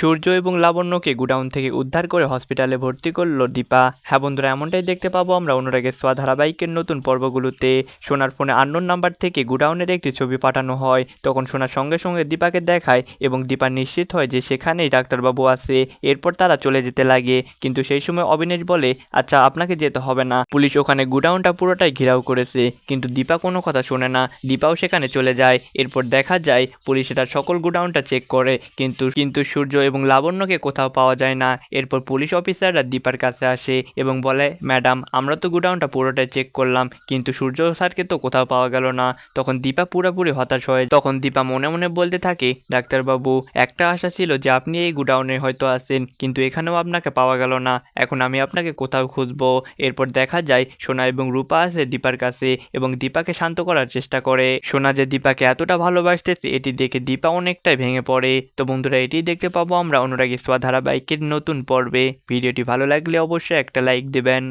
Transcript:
সূর্য এবং লাবণ্যকে গুডাউন থেকে উদ্ধার করে হসপিটালে ভর্তি করল দীপা। হ্যাঁ বন্ধুরা, এমনটাই দেখতে পাবো আমরা অনুরাগের সোয়া ধারাবাহিকের নতুন পর্বগুলোতে। সোনার ফোনে আন্নোন নাম্বার থেকে গুডাউনের একটি ছবি পাঠানো হয়। তখন সোনার সঙ্গে সঙ্গে দীপাকে দেখায় এবং দীপা নিশ্চিত হয় যে সেখানেই ডাক্তারবাবু আছে। এরপর তারা চলে যেতে লাগে। কিন্তু সেই সময় অবিনেশ বলে আচ্ছা আপনাকে যেতে হবে না। পুলিশ ওখানে গুডাউনটা পুরোটাই ঘেরাও করেছে। কিন্তু দীপা কোনো কথা শোনে না। দীপাও সেখানে চলে যায়। এরপর দেখা যায়, পুলিশ এটা সকল গুডাউনটা চেক করে। কিন্তু কিন্তু সূর্য এবং লাবণ্যকে কোথাও পাওয়া যায় না। এরপর পুলিশ অফিসাররা দীপার কাছে আসে এবং বলে, ম্যাডাম, আমরা তো গুডাউনটা পুরোটাই চেক করলাম, কিন্তু সূর্য স্যারকে তো কোথাও পাওয়া গেল না। তখন দীপা পুরোপুরি হতাশ হয়। তখন দীপা মনে মনে বলতে থাকে, ডাক্তারবাবু, একটা আশা ছিল যে আপনি এই গুডাউনে হয়তো আছেন, কিন্তু এখানেও আপনাকে পাওয়া গেল না। এখন আমি আপনাকে কোথাও খুঁজবো। এরপর দেখা যায়, সোনা এবং রূপা আছে দীপার কাছে এবং দীপাকে শান্ত করার চেষ্টা করে। সোনা যে দীপাকে এতটা ভালোবাসতেছে, এটি দেখে দীপা অনেকটাই ভেঙে পড়ে। তো বন্ধুরা এটি দেখতে পাবো আমরা অনুরাগী সোয়া ধারাবাহিকের নতুন পর্বে। ভিডিওটি ভালো লাগলে অবশ্যই একটা লাইক দেবেন।